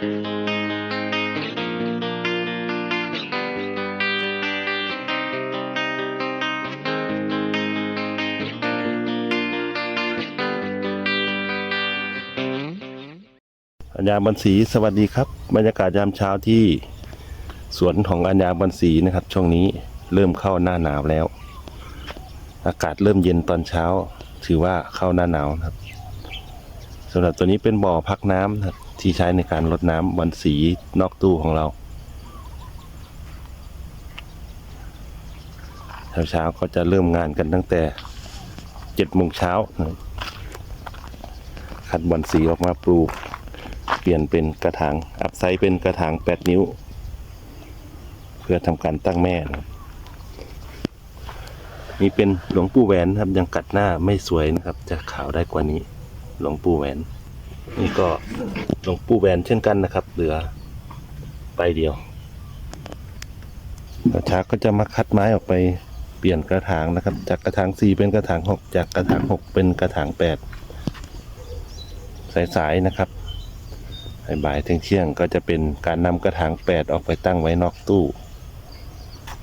อัญญาบันสีสวัสดีครับ บรรยากาศยามเช้าที่สวนของอัญญาบันสีนะครับ ช่วงนี้เริ่มเข้าหน้าหนาวแล้ว อากาศเริ่มเย็นตอนเช้า ถือว่าเข้าหน้าหนาวครับสำหรับตัวนี้เป็นบ่อพักน้ำครับ ที่ใช้ในการรดน้ำบันสีนอกตู้ของเรา เช้าๆก็จะเริ่มงานกันตั้งแต่เจ็ดโมงเช้าคัดบอลสีออกมาปลูก เปลี่ยนเป็นกระถาง อัพไซส์เป็นกระถาง 8 นิ้ว เพื่อทำการตั้งแม่นะนี่เป็นหลวงปู่แหวนครับยังกัดหน้าไม่สวยนะครับ จะขาวได้กว่านี้ หลวงปู่แหวน นี่ก็หลวงปู่แหวนเช่นกันนะครับ เหลือไปเดียวกระชาก็จะมาคัดไม้ออกไปเปลี่ยนกระถางนะครับ จากกระถาง4เป็นกระถาง6จากกระถาง6เป็นกระถาง8สายๆนะครับบ่ายๆเที่ยงก็จะเป็นการนำกระถางแปดออกไปตั้งไว้นอกตู้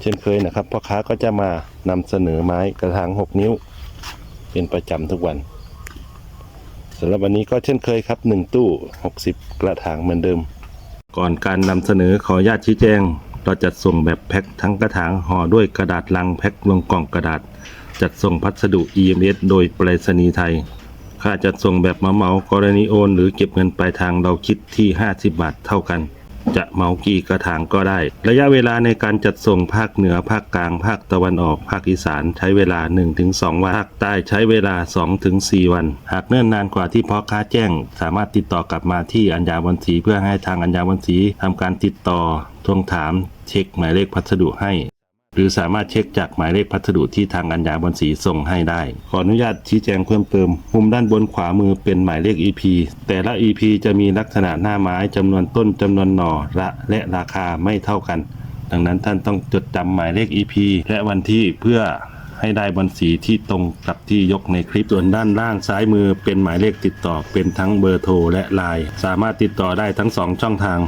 เช่นเคยนะครับพ่อค้าก็จะมานำเสนอไม้กระถางหกนิ้ว เป็นประจำทุกวัน สำหรับวันนี้ก็เช่นเคยครับหนึ่งตู้หกสิบกระถางเหมือนเดิม ก่อนการนำเสนอขออนุญาตชี้แจง เราจัดส่งแบบแพ็คทั้งกระถางห่อด้วยกระดาษลังแพ็คลงกล่องกระดาษ จัดส่งพัสดุ EMS โดยไปรษณีย์ไทย ค่าจัดส่งแบบมาเหมากรณีโอน หรือเก็บเงินปลายทางเราคิดที่ 50 บาทเท่ากัน จะเหมากี่กระถางก็ได้ ระยะเวลาในการจัดส่งภาคเหนือภาคกลาง ภาคตะวันออก ภาคอีสานใช้เวลา 1-2 วันภาคใต้ใช้เวลา 2-4 วัน หากเนิ่นนานกว่าที่พ่อค้าแจ้ง สามารถติดต่อกลับมาที่อัญญาวันศรีเพื่อให้ทางอัญญาวันศรีทำการติดต่อทวงถามเช็คหมายเลขพัสดุให้ หรือสามารถเช็คจากหมายเลขพัสดุที่ทางอัญญาบนสีส่งให้ได้ ขออนุญาตชี้แจงเพิ่มเติม มุมด้านบนขวามือเป็นหมายเลข EP แต่ละ EP จะมีลักษณะหน้าไม้จำนวนต้นจำนวนหน่อละและราคาไม่เท่ากัน ดังนั้นท่านต้องจดจำหมายเลข EP และวันที่เพื่อให้ได้บนสีที่ตรงกับที่ยกในคลิปส่วนด้านล่างซ้ายมือเป็นหมายเลขติดต่อเป็นทั้งเบอร์โทรและไลน์สามารถติดต่อได้ทั้งสองช่องทาง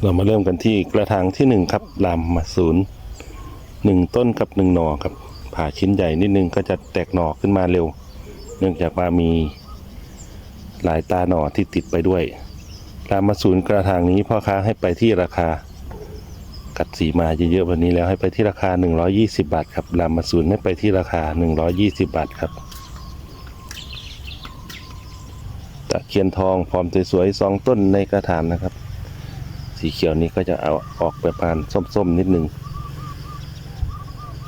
เรามาเริ่มกันที่กระถางที่หนึ่งครับลำมาศูนย์ หนึ่งต้นกับหนึ่งหน่อครับ ผ่าชิ้นใหญ่นิดนึงก็จะแตกหน่อขึ้นมาเร็ว เนื่องจากว่ามีหลายตาหน่อที่ติดไปด้วยรามาศูนย์กระถางนี้พ่อค้าให้ไปที่ราคา กัดสีมาเยอะๆแบบนี้แล้วให้ไปที่ราคา 120 บาทครับรามาศูนย์ให้ไปที่ราคา 120 บาทครับตะเคียนทองพร้อมสวยๆสองต้นในกระถางนะครับ สีเขียวนี้ก็จะเอาออกประมาณส้มๆนิดนึง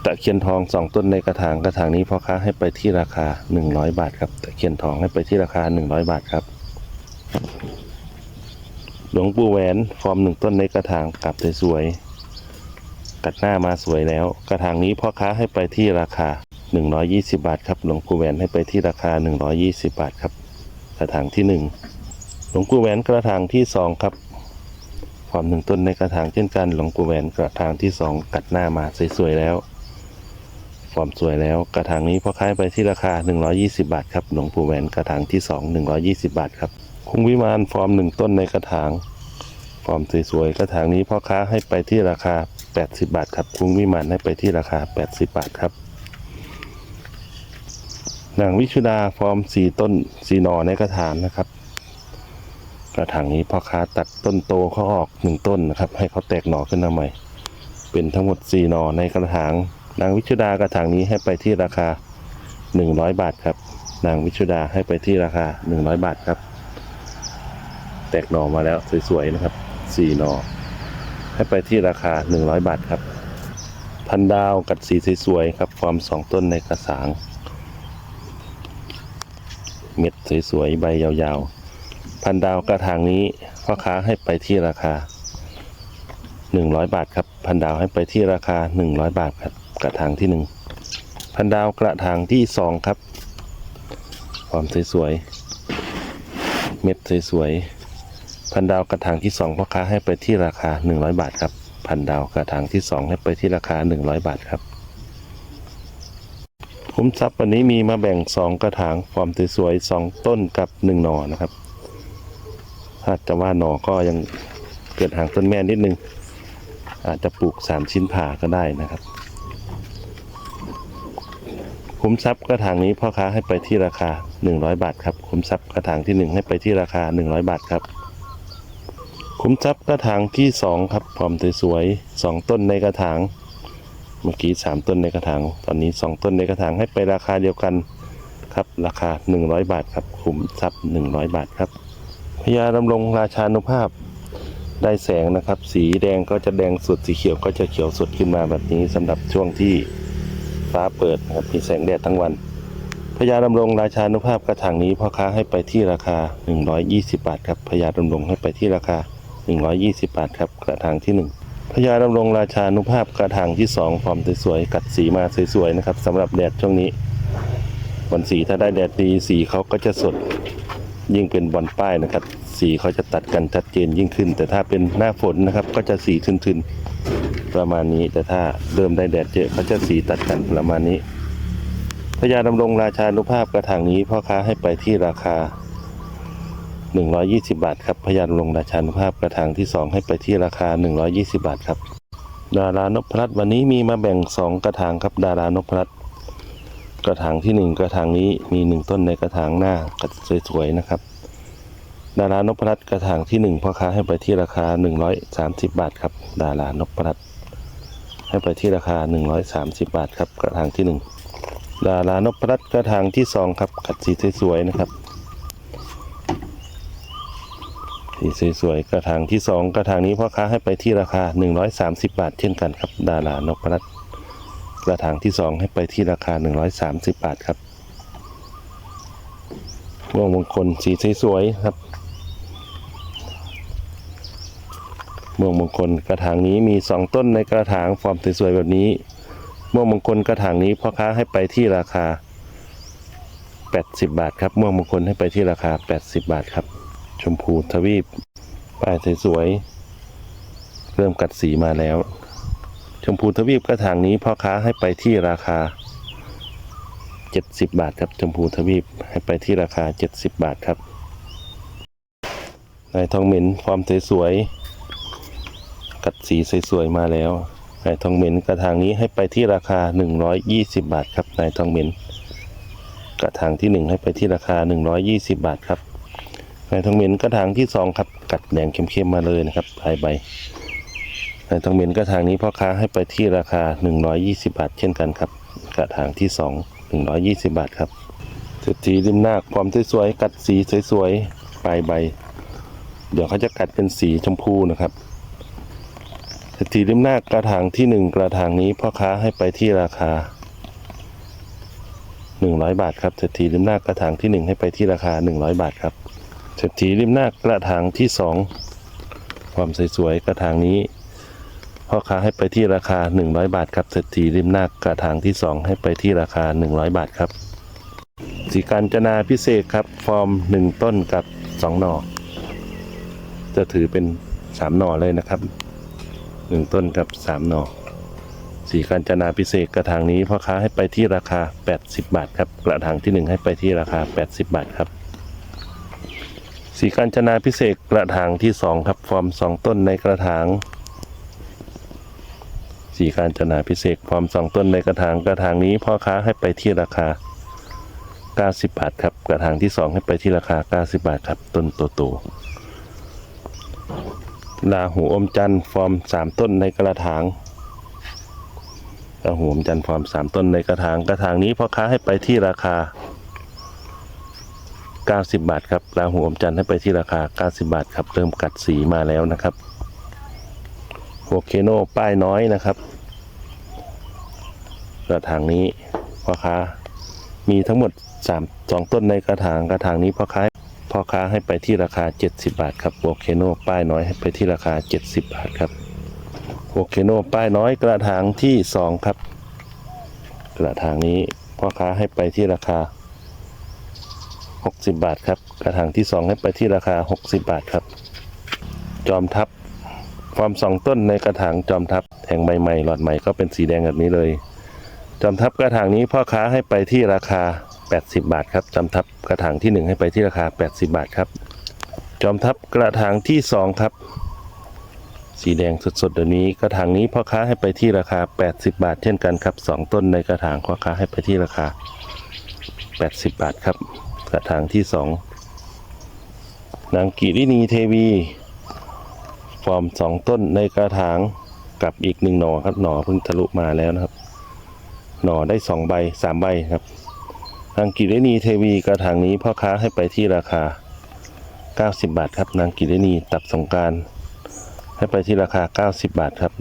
ตะเคียนทองสองต้นในกระถางกระถางนี้พ่อค้าให้ไปที่ราคา 100 บาทครับตะเคียนทองให้ไปที่ราคา 100 บาทครับ หลวงปู่แหวนฟอร์มหนึ่งต้นในกระถางกลับสวยๆกัดหน้ามาสวยแล้ว กระถางนี้พ่อค้าให้ไปที่ราคา 120 บาทครับหลวงปู่แหวนให้ไปที่ราคา 120 บาทครับ กระถางที่หนึ่งหลวงปู่แหวนกระถางที่สองครับฟอร์มหนึ่งต้นในกระถางเช่นกันหลวงปู่แหวนกระถางที่สองกัดหน้ามาสวยๆแล้ว ฟอร์มสวยแล้ว กระถางนี้พ่อค้าไปที่ราคา 120 บาทครับหลวงปู่แหวนกระถางที่ 2 120 บาทครับคุ้งวิมานฟอร์มหนึ่งต้นในกระถางฟอร์มสวยๆกระถางนี้พ่อค้าให้ไปที่ราคา 80 บาทครับคุ้งวิมานให้ไปที่ราคา 80 บาทครับนางวิชุดาฟอร์มสี่ต้นสีหนอในกระถางนะครับกระถางนี้พ่อค้าตัดต้นโตเขาออกหนึ่งต้นนะครับ ให้เขาแตกหน่อขึ้นมาใหม่ เป็นทั้งหมดสี่หน่อในกระถาง นางวิชุดากระถางนี้ให้ไปที่ราคา 100 บาทครับ นางวิชุดาให้ไปที่ราคา 100 บาทครับ แตกหน่อมาแล้วสวยๆนะครับสี่หน่อให้ไปที่ราคา 100 บาทครับ พันดาวกัดสีสวยๆครับ ฟอร์มสองต้นในกระถาง เม็ดสวยๆใบยาวๆ พันดาวกระถางนี้พ่อค้าให้ไปที่ราคา 100 บาทครับ พันดาวให้ไปที่ราคา 100 บาทครับ กระถางที่1พันดาวกระถางที่2ครับความสวยๆเม็ดสวยๆพันดาวกระถางที่2พ่อค้าให้ไปที่ราคา 100 บาทครับพันดาวกระถางที่2ให้ไปที่ราคา 100 บาทครับคุ้มทรัพย์วันนี้มีมาแบ่ง 2 กระถางฟอร์มสวยๆ2ต้นกับ 1 หน่อนะครับ ถ้าจะว่าหน่อก็ยังเกิดห่างต้นแม่นิดนึง อาจจะปลูกสามชิ้นผ่าก็ได้นะครับ คุ้มทรัพย์กระถางนี้พ่อค้าให้ไปที่ราคา 100 บาทครับ คุ้มทรัพย์กระถางที่ 1 ให้ไปที่ราคา 100 บาทครับ คุ้มทรัพย์กระถางที่ 2 ครับพร้อมสวยๆสองต้นในกระถาง เมื่อกี้ 3 ต้นในกระถาง ตอนนี้ 2 ต้นในกระถางให้ไปราคาเดียวกันครับ ราคา 100 บาทครับ คุ้มทรัพย์ 100 บาทครับพญาดำรงราชานุภาพได้แสงนะครับ สีแดงก็จะแดงสุดสีเขียวก็จะเขียวสุดขึ้นมาแบบนี้สำหรับช่วงที่ ฟ้าเปิดนะครับมีแสงแดดทั้งวันพญาดำรงราชานุภาพกระถางนี้พ่อค้าให้ไปที่ราคา 120 บาทครับพญาดำรงให้ไปที่ราคา 120 บาทครับกระถางที่หนึ่งพญาดำรงราชานุภาพกระถางที่สองฟอร์มสวยๆกัดสีมาสวยๆนะครับสำหรับแดดช่วงนี้บอลสีถ้าได้แดดดีสีเขาก็จะสดยิ่งเป็นบอลป้ายนะครับ สีเขาจะตัดกันชัดเจนยิ่งขึ้น แต่ถ้าเป็นหน้าฝนนะครับ ก็จะสีทึนๆประมาณนี้ แต่ถ้าเริ่มได้แดดเยอะเขาจะสีตัดกันประมาณนี้พญาดำรงราชานุภาพกระถางนี้พ่อค้าให้ไปที่ราคา 120 บาทครับพญาดำรงราชานุภาพกระถางที่ 2 ให้ไปที่ราคา 120 บาทครับ ดารานพรัตน์วันนี้มีมาแบ่ง 2 กระถางครับดารานพรัตน์กระถางที่ 1 กระถางนี้มี 1 ต้นในกระถางหน้ากระสวยๆนะครับ ดารานพรัตน์กระถางที่ 1พ่อค้าให้ไปที่ราคา 130 บาทครับ ดารานพรัตน์ให้ไปที่ราคา 130 บาทครับกระถางที่ 1 ดารานพรัตน์กระถางที่ 2 ครับกัดสีสวยๆนะครับสีสวยๆกระถางที่ 2 กระถางนี้พ่อค้าให้ไปที่ราคา 130 บาท เช่นกันครับ ดารานพรัตน์กระถางที่ 2 ให้ไปที่ราคา 130 บาทครับม่วงมงคลสีสวยๆครับ ม่วงมงคลกระถางนี้มี 2 ต้นในกระถางฟอร์มสวยๆแบบนี้ ม่วงมงคลกระถางนี้พ่อค้าให้ไปที่ราคา 80 บาทครับ ม่วงมงคลให้ไปที่ราคา 80 บาทครับ ชมพูทวีปป้ายสวยๆเริ่มกัดสีมาแล้ว ชมพูทวีปกระถางนี้พ่อค้าให้ไปที่ราคา 70 บาทครับ ชมพูทวีปให้ไปที่ราคา 70 บาทครับนายทองเหม็นความสวยๆ กัดสีสวยๆมาแล้วนายทองเหม็นกระถางนี้ให้ไปที่ราคา 120 บาทครับนายทองเหม็นกระถางที่ 1 ให้ไปที่ราคา 120 บาทครับนายทองเหม็นกระถางที่สองครับ กัดแดงเข้มๆมาเลยนะครับปลายใบนายทองเหม็นกระถางนี้พ่อค้าให้ไปที่ราคา 120 บาท เช่นกันครับ กระถางที่สอง120 บาทครับเศรษฐีริมนาคความสวยๆกัดสีสวยๆปลายใบ เดี๋ยวเขาจะกัดเป็นสีชมพูนะครับ เศรษฐีริมนากระถางที่หนึ่งกระถางนี้พ่อค้าให้ไปที่ราคา100บาทครับเศรษฐีริมนากระถางที่หนึ่งให้ไปที่ราคา100บาทครับเศรษฐีริมหน้ากระถางที่สองความสวยๆกระถางนี้พ่อค้าให้ไปที่ราคา 100 บาทครับเศรษฐีริมหน้ากระถางที่สองให้ไปที่ราคา 100 บาทครับสีการจนาพิเศษครับ ฟอร์ม 1 ต้นกับ 2 หน่อ จะถือเป็น 3 หน่อเลยนะครับ 1ต้นกับ3หน่อสีการจนาพิเศษกระถางนี้พ่อค้าให้ไปที่ราคา 80 บาทครับ กระถางที่ 1 ให้ไปที่ราคา 80 บาทครับสีกาญจนาพิเศษกระถางที่สองครับ ฟอร์มสองต้นในกระถางสีกาญจนาพิเศษฟอร์มสองต้นในกระถางกระถางนี้พ่อค้าให้ไปที่ราคา 90 บาทครับ กระถางที่สองให้ไปที่ราคา 90 บาทครับ ต้นโตๆ ลาหูอมจันทร์ฟอร์มสามต้นในกระถางลาหูอมจันทร์ฟอร์มสามต้นในกระถาง กระถางนี้พ่อค้าให้ไปที่ราคา 90 บาทครับราหูอมจันทร์ให้ไปที่ราคา 90 บาทครับ เริ่มกัดสีมาแล้วนะครับโวเคโนป้ายน้อยนะครับกระถางนี้พ่อค้ามีทั้งหมด3 2ต้นในกระถางกระถางนี้พ่อค้า พ่อค้าให้ไปที่ราคา 70 บาทครับโวเคโนป้ายน้อยให้ไปที่ราคา 70 บาทครับโวเคโนป้ายน้อยกระถางที่ 2 ครับ กระถางนี้พ่อค้าให้ไปที่ราคา 60 บาทครับ กระถางที่ 2 ให้ไปที่ราคา 60 บาทครับ จอมทัพฟอร์มสองต้นในกระถางจอมทัพแทงใบใหม่หลอดใหม่ก็เป็นสีแดงแบบนี้เลย จอมทัพกระถางนี้พ่อค้าให้ไปที่ราคา 80 บาทครับจอมทัพกระถางที่ 1 ให้ไปที่ราคา 80 บาทครับ จอมทัพกระถางที่สองครับ สีแดงสดๆเดี๋ยวนี้กระถางนี้พ่อค้าให้ไปที่ราคา 80 บาท เช่นกันครับสองต้นในกระถางพ่อค้าให้ไปที่ราคา 80 บาทครับ กระถางที่สองนางกิรินีเทวีฟอร์มสองต้นในกระถางกับอีกหนึ่งหน่อครับหน่อเพิ่งทะลุมาแล้วนะครับ หน่อได้สองใบสามใบครับางกิรินีเทวีกระถางนี้พ่อค้าให้ไปที่ราคา 90 บาทครับ นางกิรินีตับสงการให้ไปที่ราคา 90 บาทครับ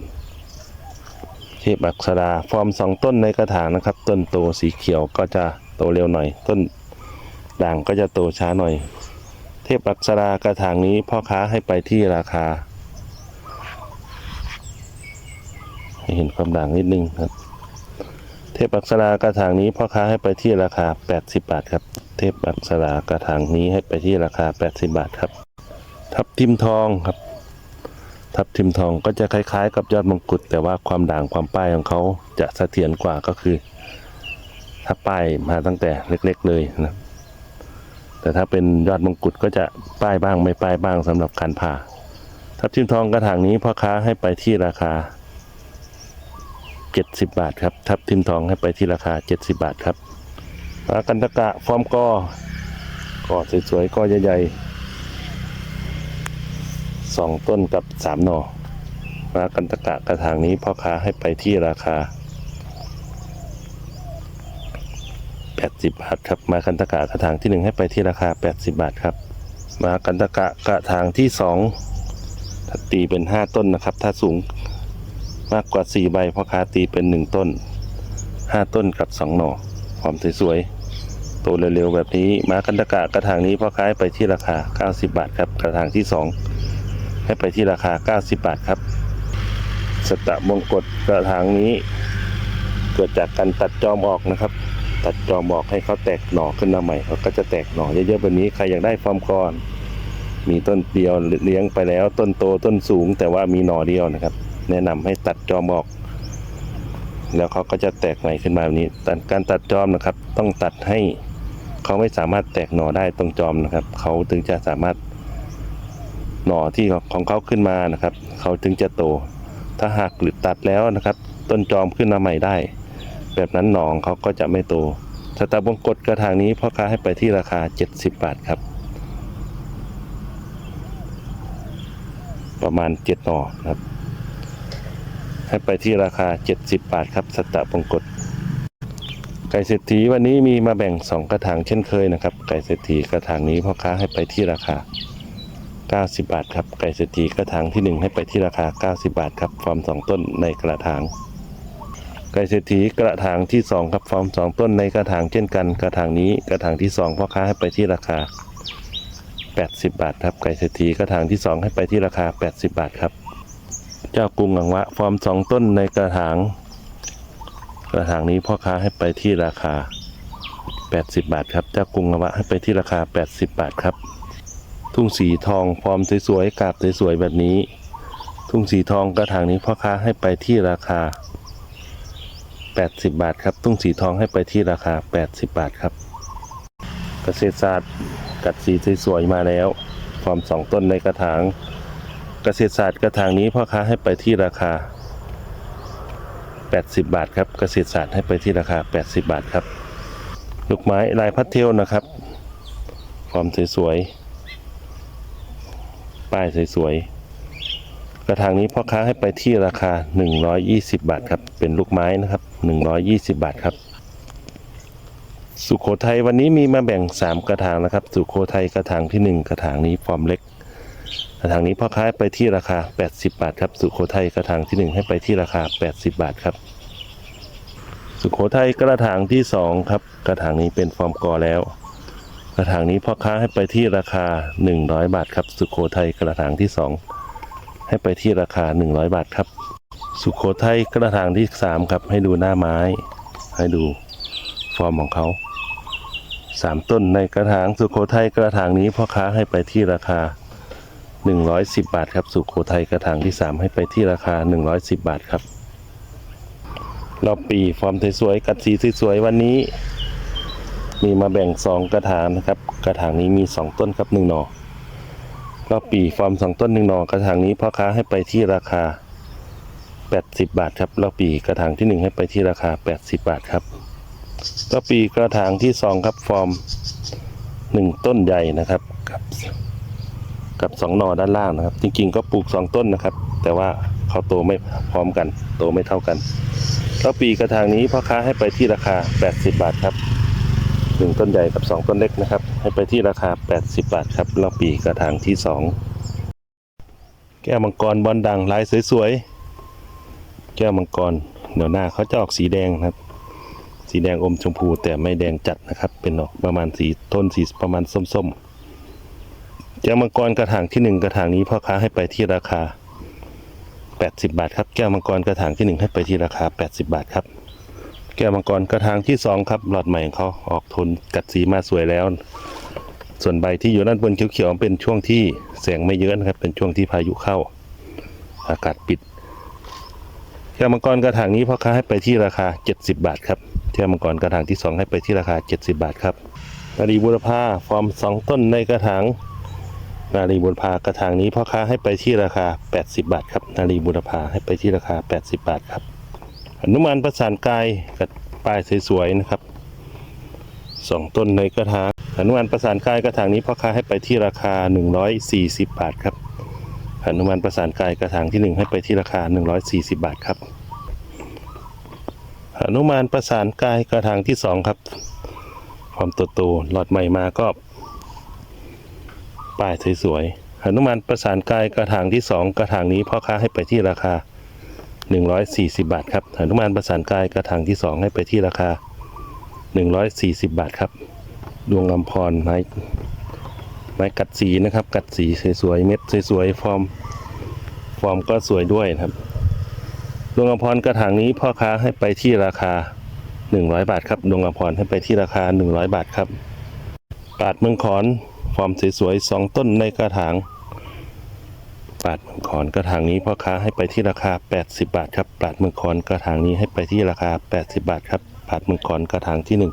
เทพอักษราฟอร์มสองต้นในกระถางนะครับ ต้นโตสีเขียวก็จะโตเร็วหน่อย ต้นด่างก็จะโตช้าหน่อย เทพอักษรากระถางนี้พ่อค้าให้ไปที่ราคา ให้เห็นความด่างนิดนึงครับ เทพอักษรากระถางนี้พ่อค้าให้ไปที่ราคา 80 บาทครับ เทพอักษรากระถางนี้ให้ไปที่ราคา 80 บาทครับ ทับทิมทองครับ ทับทิมทองก็จะคล้ายๆ กับยอดมงกุฎแต่ว่าความด่างความป้ายของเขาจะเสถียรกว่าก็คือ ถ้าป้ายมาตั้งแต่เล็กๆเลยนะแต่ถ้าเป็นยอดมงกุฎก็จะป้ายบ้างไม่ป้ายบ้างสำหรับการผ่าทับทิมทองกระถางนี้พ่อค้าให้ไปที่ราคา 70 บาทครับ ทับทิมทองให้ไปที่ราคา 70 บาทครับปลากันตะกะฟอร์มกอก็สวยๆก็ใหญ่ๆสองต้นกับสามหน่อปลากันตะกะกระถางนี้พ่อค้าให้ไปที่ราคา 80 บาทครับมากันตะกะกระถางที่หนึ่งให้ไปที่ราคา 80 บาทครับ มากันตะกะกระถางที่สองถ้าตีเป็น 5 ต้นนะครับ ถ้าสูง มากกว่า 4 ใบพ่อค้าตีเป็น 1 ต้น 5 ต้นกับ 2 หน่อหอมสวยๆ โตเร็วๆ แบบนี้มากันตะกะกระถางนี้พ่อค้าให้ไปที่ราคา 90 บาทครับ กระถางที่ 2 ให้ไปที่ราคา 90 บาทครับ สตะมงกฎกระถางนี้ เกิดจากการตัดจอมออกนะครับ ตัดจอมออกให้เขาแตกหน่อขึ้นมาใหม่เขาก็จะแตกหน่อเยอะๆแบบนี้ใครอยากได้ฟอร์มก่อนมีต้นเดียวเลี้ยงไปแล้ว ต้นโตต้นสูงแต่ว่ามีหน่อเดียวนะครับ แนะนำให้ตัดจอมออก แล้วเขาก็จะแตกใหม่ขึ้นมาแบบนี้แต่การตัดจอมนะครับ ต้องตัดให้เขาไม่สามารถแตกหน่อได้ตรงจอมนะครับ เขาถึงจะสามารถหน่อที่ของเขาขึ้นมานะครับ เขาถึงจะโต ถ้าหากหรือตัดแล้วนะครับ ต้นจอมขึ้นมาใหม่ได้ แบบนั้นหนองเขาก็จะไม่โตสตาบงกฎกระถางนี้พ่อค้าให้ไปที่ราคา 70 บาทครับ ประมาณ 7 หน่อครับ ให้ไปที่ราคา 70 บาทครับสตาร์บงกฎไก่เศรษฐีวันนี้มีมาแบ่ง 2 กระถางเช่นเคยนะครับ ไก่เศรษฐีกระถางนี้พ่อค้าให้ไปที่ราคา 90 บาทครับไก่เศรษฐีกระถางที่ 1 ให้ไปที่ราคา 90 บาทครับฟอร์ม 2 ต้นในกระถาง ไก่เศรษฐีกระถางที่ 2 ครับฟอร์ม 2 ต้นในกระถางเช่นกัน กระถางนี้กระถางที่ 2พ่อค้าให้ไปที่ราคา 80 บาทครับไก่เศรษฐีกระถางที่ 2 ให้ไปที่ราคา 80 บาทครับ เจ้ากรุงอังวะ ฟอร์ม2ต้นในกระถาง กระถางนี้พ่อค้าให้ไปที่ราคา 80 บาทครับ เจ้ากรุงอังวะให้ไปที่ราคา 80 บาทครับ ทุ่งสีทองฟอร์มสวยๆกาบสวยๆแบบนี้ ทุ่งสีทองกระถางนี้พ่อค้าให้ไปที่ราคา 80 บาทครับ ทุ่งสีทองให้ไปที่ราคา 80 บาทครับ เกษตรศาสตร์กัดสีสวยๆมาแล้วฟอร์มสองต้นในกระถาง เกษตรศาสตร์กระถางนี้พ่อค้าให้ไปที่ราคา 80 บาทครับเกษตรศาสตร์ให้ไปที่ราคา 80 บาทครับลูกไม้ลายพัดเทลนะครับฟอร์มสวยๆป้ายสวยๆกระถางนี้พ่อค้าให้ไปที่ราคา 120 บาทครับเป็นลูกไม้นะครับ 120 บาทครับสุโขทัยวันนี้มีมาแบ่ง 3 กระถางนะครับ สุโขทัยกระถางทีหนึ่1 กระถางนี้ฟอร์มเล็ก ระถางนี้พ่อค้าให้ไปที่ราคา 80 บาทครับ สุโขทัยกระถางทีหนึ่1 ให้ไปที่ราคา 80 บาทครับ สุโขทัยกระถางที่ 2 ครับ กระถางนี้เป็นฟอร์มกอแล้ว กระถางนี้พ่อค้าให้ไปที่ราคา 100 บาทครับ สุโขทัยกระถางที่ 2 ให้ไปที่ราคา 100 บาทครับ สุโขทัยกระถางที่ 3 ครับ ให้ดูหน้าไม้ ให้ดูฟอร์มของเขาสามต้นในกระถางสุโขทัยกระถางนี้พ่อค้าให้ไปที่ราคา 110 บาทครับสุโขทัยกระถางที่ 3 ให้ไปที่ราคา 110 บาทครับรอบปีฟอร์มสวยๆกัดสีสวยๆวันนี้ มีมาแบ่ง 2 กระถางนะครับ กระถางนี้มี 2 ต้นครับ1หน่อรอบปีฟอร์มสองต้นหนึ่งหนอกระถางนี้พ่อค้าให้ไปที่ราคา 80 บาทครับรอบปีกระถางที่หนึ่งให้ไปที่ราคา 80 บาทครับรอบปีกระถางที่สองครับฟอร์มหนึ่งต้นใหญ่นะครับกับ กับสองหนอด้านล่างนะครับ จริง ๆ ก็ปลูกสองต้นนะครับ แต่ว่าเขาโตไม่พร้อมกัน โตไม่เท่ากันรอบปีกระถางนี้พ่อค้าให้ไปที่ราคา 80 บาทครับหนึ่งต้นใหญ่กับสองต้นเล็กนะครับ ให้ไปที่ราคา 80 บาทครับรอบปีกระถางที่สองแก้วมังกรบอลดังลายสวยๆ แก้วมังกรเดี๋ยวหน้าเขาจะออกสีแดงนะครับ สีแดงอมชมพูแต่ไม่แดงจัดนะครับ เป็นออกประมาณสีต้นสีประมาณส้มๆ แก้วมังกรกระถางที่หนึ่งกระถางนี้พ่อค้าให้ไปที่ราคา 80 บาทครับ แก้วมังกรกระถางที่หนึ่งให้ไปที่ราคา 80 บาทครับ แก้วมังกรกระถางที่สองครับหลอดใหม่ของเขาออกทนกัดสีมาสวยแล้ว ส่วนใบที่อยู่ด้านบนเขียวๆเป็นช่วงที่แสงไม่เยอะนะครับ เป็นช่วงที่พายุเข้า อากาศปิด แก้วมังกรกระถางนี้พ่อค้าให้ไปที่ราคา 70 บาทครับ แก้วมังกรกระถางที่2ให้ไปที่ราคา 70 บาทครับนารีบุรพาฟอร์ม2ต้นในกระถาง นารีบุรพากระถางนี้พ่อค้าให้ไปที่ราคา 80 บาทครับ นารีบุรพาให้ไปที่ราคา 80 บาทครับหนุมานประสานกายกับป้ายสวยๆนะครับสองต้นในกระถางหนุมานประสานกายกระถางนี้พ่อค้าให้ไปที่ราคา 140 บาทครับหนุมานประสานกายกระถางที่ 1 ให้ไปที่ราคา 140 บาทครับหนุมานประสานกายกระถางที่ 2 ครับ ความโตโตหลอดใหม่มาก็ ป้ายสวยๆหนุมานประสานกายกระถางที่ 2 กระถางนี้พ่อค้าให้ไปที่ราคา 140 บาทครับหนุมานประสานกายกระถางที่ 2 ให้ไปที่ราคา 140 บาทครับ ดวงลำพรไม้ไม้กัดสีนะครับ กัดสีสวยๆเม็ดสวยๆฟอร์มฟอร์มก็สวยด้วยนะครับดวงอภรกระถางนี้พ่อค้าให้ไปที่ราคา 100 บาทครับดวงอภรให้ไปที่ราคา 100 บาทครับปาดเมืองขอน ฟอร์มสวยๆสองต้นในกระถางปาดเมืองขอนกระถางนี้พ่อค้าให้ไปที่ราคา 80 บาทครับปาดเมืองขอนกระถางนี้ให้ไปที่ราคา 80 บาทครับปาดเมืองขอนกระถางที่หนึ่ง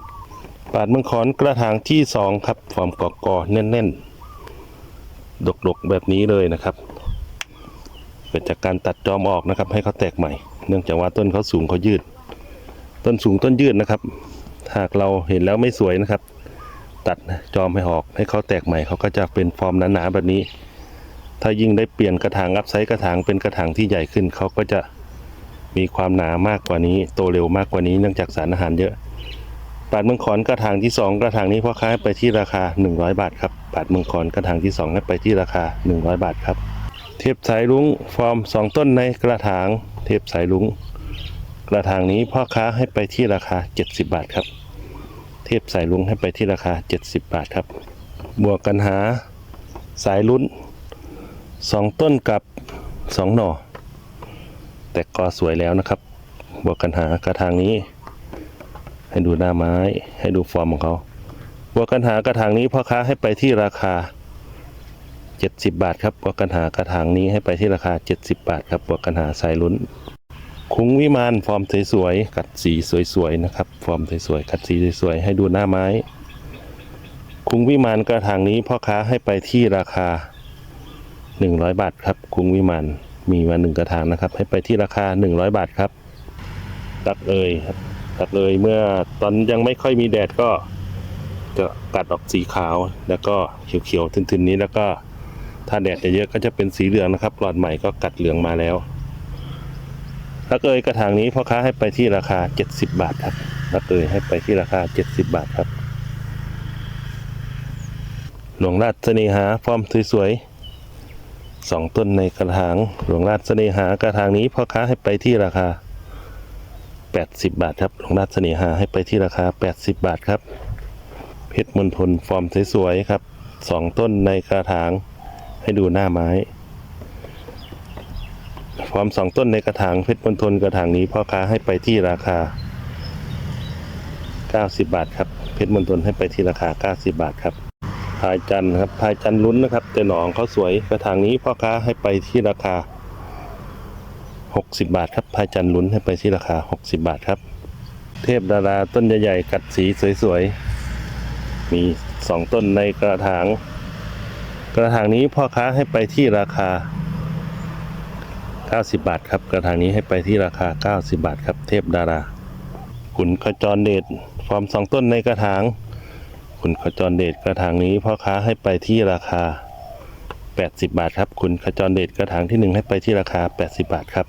ปาดเมืองขอนกระถางที่สองครับฟอร์มกอกอแน่นๆ ดกๆแบบนี้เลยนะครับเกิดจากการตัดจอมออกนะครับ ให้เขาแตกใหม่ เนื่องจากว่าต้นเขาสูงเขายืด ต้นสูงต้นยืดนะครับหากเราเห็นแล้วไม่สวยนะครับ ตัดจอมให้ออกให้เขาแตกใหม่เขาก็จะเป็นฟอร์มหนาๆแบบนี้ ถ้ายิ่งได้เปลี่ยนกระถางอัพไซส์กระถางเป็นกระถางที่ใหญ่ขึ้นเขาก็จะมีความหนามากกว่านี้ โตเร็วมากกว่านี้เนื่องจากสารอาหารเยอะปาดเมืองขอนกระถางที่ 2 กระถางนี้พ่อค้าให้ไปที่ราคา 100 บาทครับปาดเมืองขอนกระถางที่2ให้ไปที่ราคา 100 บาทครับ เทปสายลุงฟอร์ม 2 ต้นในกระถาง เทปสายลุงกระถางนี้พ่อค้าให้ไปที่ราคา 70 บาทครับ เทปสายลุงให้ไปที่ราคา 70 บาทครับ บวกกันหาสายลุ้น 2 ต้นกับ 2 หน่อ แต่ก็สวยแล้วนะครับ บวกกันหากระถางนี้ ให้ดูหน้าไม้ให้ดูฟอร์มของเขาบวกกันหากระถางนี้พ่อค้าให้ไปที่ราคา 70 บาทครับบวกกันหากระถางนี้ให้ไปที่ราคา 70 บาทครับบัวกันหาสายลุ้น คุ้งวิมานฟอร์มสวยๆกัดสีสวยๆนะครับ ฟอร์มสวยๆกัดสีสวยๆให้ดูหน้าไม้ คุ้งวิมานกระถางนี้พ่อค้าให้ไปที่ราคา 100 บาทครับ คุ้งวิมานมีมาหนึ่งกระถางนะครับ ให้ไปที่ราคา 100 บาทครับตักเอยครับตัดเลยเมื่อตอนยังไม่ค่อยมีแดดก็จะกัดออกสีขาวแล้วก็เขียวๆทึนๆนี้แล้วก็ถ้าแดดเยอะๆก็จะเป็นสีเหลืองนะครับหลอดใหม่ก็กัดเหลืองมาแล้ว ถ้าเกยกระถางนี้พ่อค้าให้ไปที่ราคา 70 บาทครับถ้าเกยให้ไปที่ราคา 70 บาทครับ หลวงราชเสน่หาฟอร์มสวยๆสองต้นในกระถางหลวงราชเสน่หากระถางนี้พ่อค้าให้ไปที่ราคา 80 บาทครับหลวงราชเสน่หาให้ไปที่ราคา 80 บาทครับเพชรมณฑลฟอร์มสวยๆครับสองต้นในกระถางให้ดูหน้าไม้ ฟอร์มสองต้นในกระถางเพชรมณฑลกระถางนี้พ่อค้าให้ไปที่ราคา 90 บาทครับเพชรมณฑลให้ไปที่ราคา 90 บาทครับพายจันทร์ครับพายจันทร์ลุ้นนะครับแต่หนองเขาสวยกระถางนี้พ่อค้าให้ไปที่ราคา 60 บาทครับพายจันทร์ลุ้นให้ไปที่ราคา 60 บาทครับ เทพดาราต้นใหญ่ๆกัดสีสวยๆมี 2 ต้นในกระถาง กระถางนี้พ่อค้าให้ไปที่ราคา 90 บาทครับ กระถางนี้ให้ไปที่ราคา 90 บาทครับ เทพดารา ขุนขจรเดชฟอร์มสองต้นในกระถาง ขุนขจรเดชกระถางนี้พ่อค้าให้ไปที่ราคา 80 บาทครับ ขุนขจรเดชกระถางที่หนึ่งให้ไปที่ราคา 80 บาทครับ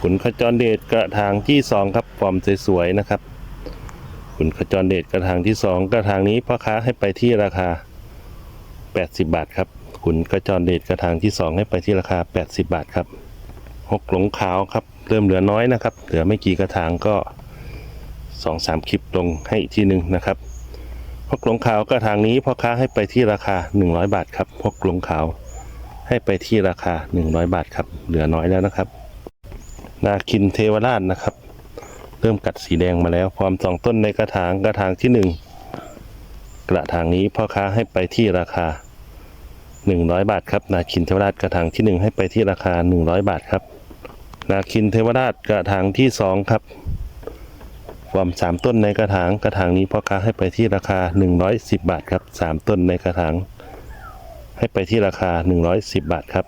ขุนขจรเดชกระถางที่สองครับฟอร์มสวยๆนะครับ ขุนขจรเดชกระถางที่สองกระถางนี้พ่อค้าให้ไปที่ราคา 80 บาทครับขุนขจรเดชกระถางที่สองให้ไปที่ราคา 80 บาทครับ หกหลงขาวครับ เริ่มเหลือน้อยนะครับ เหลือไม่กี่กระถางก็สองสามคลิปลงให้อีกทีหนึ่งนะครับหกหลงขาวกระถางนี้พ่อค้าให้ไปที่ราคา 100 บาทครับหกหลงขาวให้ไปที่ราคา 100 บาทครับ เหลือน้อยแล้วนะครับ นาคินเทวราชนะครับ เริ่มกัดสีแดงมาแล้วพร้อมสองต้นในกระถางกระถางที่หนึ่งกระถางนี้พ่อค้าให้ไปที่ราคา 100 บาทครับ นาคินเทวราชกระถางที่หนึ่งให้ไปที่ราคา 100 บาทครับ นาคินเทวราชกระถางที่สองครับฟอร์มสามต้นในกระถางกระถางนี้พ่อค้าให้ไปที่ราคา 110 บาทครับสามต้นในกระถาง ให้ไปที่ราคา 110 บาทครับ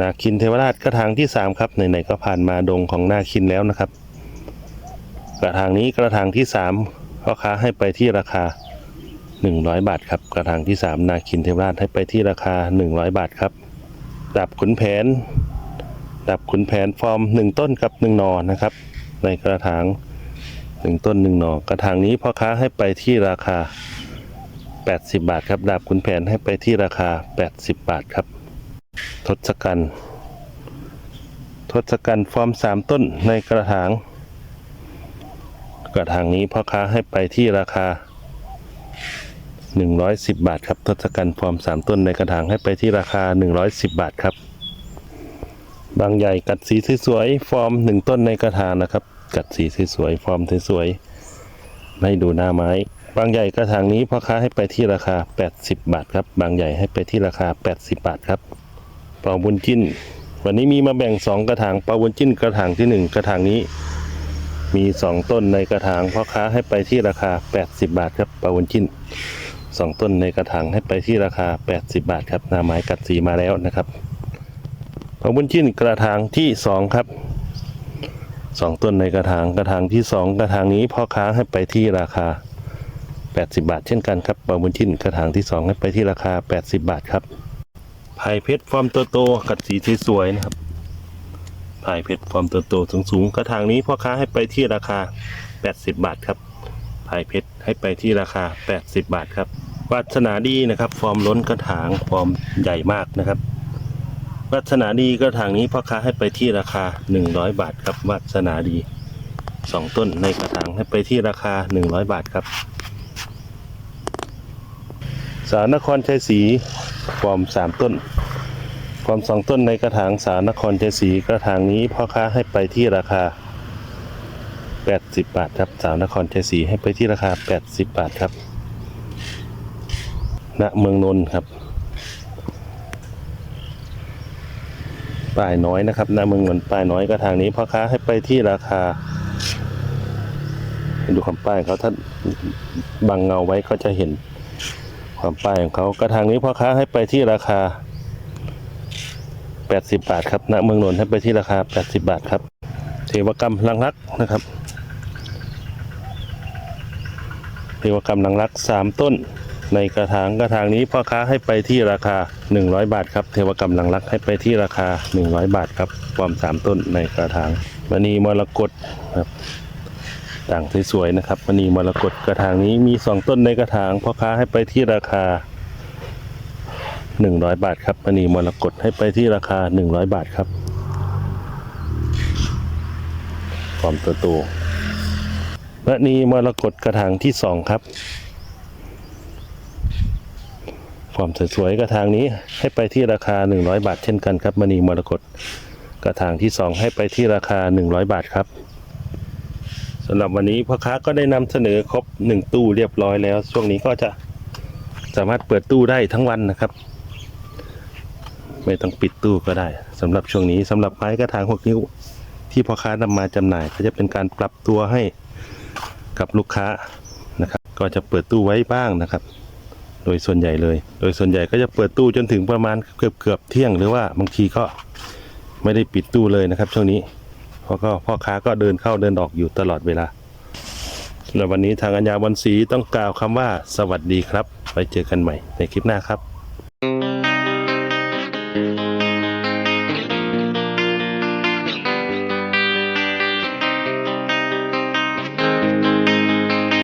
นาคินเทวราชกระถางที่ 3 ครับไหนๆก็ผ่านมาดงของนาคินแล้วนะครับ กระถางนี้กระถางที่3พ่อค้าให้ไปที่ราคา 100 บาทครับกระถางที่ 3 นาคินเทวราชให้ไปที่ราคา 100 บาทครับดับขุนแผน ดับขุนแผนฟอร์ม 1 ต้นกับ 1หนอนะครับ ในกระถาง 1 ต้น 1 หนอกระถางนี้พ่อค้าให้ไปที่ราคา 80 บาทครับดาบขุนแผนให้ไปที่ราคา 80 บาทครับ ทศกัณฐ์ทศกัณฐ์ฟอร์ม 3 ต้นในกระถาง กระถางนี้พ่อค้าให้ไปที่ราคา 110 บาทครับทศกัณฐ์ฟอร์ม 3 ต้นในกระถางให้ไปที่ราคา 110 บาทครับ บางใหญ่กัดสีสวยๆฟอร์ม1ต้นในกระถางนะครับ กัดสีสวยๆฟอร์มสวยๆให้ดูหน้าไม้ บางใหญ่กระถางนี้พ่อค้าให้ไปที่ราคา 80 บาทครับ บางใหญ่ให้ไปที่ราคา 80 บาทครับเปาบุญจิ้น วันนี้มีมาแบ่ง 2 กระถางเปาบุญจิ้นกระถางที่ 1 กระถางนี้ มี 2 ต้นในกระถางพ่อค้าให้ไปที่ราคา 80 บาทครับเปาบุญจิ้น2 ต้นในกระถางให้ไปที่ราคา 80 บาทครับหน้าไม้กัดสีมาแล้วนะครับ เปาบุญจิ้นกระถางที่2ครับสองต้นในกระถางกระถางที่สองกระถางนี้พ่อค้าให้ไปที่ราคา 80 บาท เช่นกันครับปลาบุญชิ้นกระถางที่สองให้ไปที่ราคา 80 บาทครับพายเพชรฟอร์มตัวโตกัดสีสวยๆนะครับพายเพชรฟอร์มตัวโตสูงๆกระถางนี้พ่อค้าให้ไปที่ราคา 80 บาทครับพายเพชรให้ไปที่ราคา 80 บาทครับวาสนาดีนะครับ ฟอร์มล้นกระถางฟอร์มใหญ่มากนะครับ วัสนาดีกระถางนี้พ่อค้าให้ไปที่ราคา 100 บาทครับวัสนาดีสองต้นในกระถางให้ไปที่ราคา 100 บาทครับ สารนครชัยศรีฟอร์มสามต้นฟอร์มสองต้นในกระถางสารนครชัยศรีกระถางนี้พ่อค้าให้ไปที่ราคา 80 บาทครับสารนครชัยศรีให้ไปที่ราคา 80 บาทครับณเมืองนนท์ครับ ป้ายน้อยนะครับหน้าเมืองนนท์ป้ายน้อยกระถางนี้พ่อค้าให้ไปที่ราคาดูคำป้ายเขาถ้าบังเงาไว้ก็จะเห็นความป้ายของเขากระถางนี้พ่อค้าให้ไปที่ราคา 80 บาทครับณเมืองนนท์ให้ไปที่ราคา 80 บาทครับเทวกรรมลังรักนะครับเทวกรรมลังรักสามต้น ในกระถางกระถางนี้พ่อค้าให้ไปที่ราคา 100 บาทครับ เทวกรรมลังรักให้ไปที่ราคา 100 บาทครับความสามต้นในกระถางมณีมรกตครับต่างสวยๆนะครับมณีมรกตกระถางนี้มี 2 ต้นในกระถางพ่อค้าให้ไปที่ราคา 100 บาทครับมณีมรกตให้ไปที่ราคา 100 บาทครับความตัวโตมณีมรกตกระถางที่ 2 ครับ ฟอร์มสวยๆกระถางนี้ให้ไปที่ราคา 100 บาทเช่นกันครับมณีมรกตกระถางที่ 2 ให้ไปที่ราคา 100 บาทครับสำหรับวันนี้พ่อค้าก็ได้นำเสนอครบ 1 ตู้เรียบร้อยแล้ว ช่วงนี้ก็จะสามารถเปิดตู้ได้ทั้งวันนะครับ ไม่ต้องปิดตู้ก็ได้สำหรับช่วงนี้สำหรับไม้กระถาง6นิ้ว ที่พ่อค้านำมาจำหน่าย ก็จะเป็นการปรับตัวให้กับลูกค้านะครับ ก็จะเปิดตู้ไว้บ้างนะครับ โดยส่วนใหญ่เลย โดยส่วนใหญ่ก็จะเปิดตู้จนถึงประมาณเกือบเกือบเที่ยงหรือว่าบางทีก็ไม่ได้ปิดตู้เลยนะครับ ช่วงนี้เพราะก็พ่อค้าก็เดินเข้าเดินออกอยู่ตลอดเวลาสำหรับวันนี้ทางอัญญาวันศรีต้องกล่าวคำว่าสวัสดีครับ ไว้เจอกันใหม่ในคลิปหน้าครับ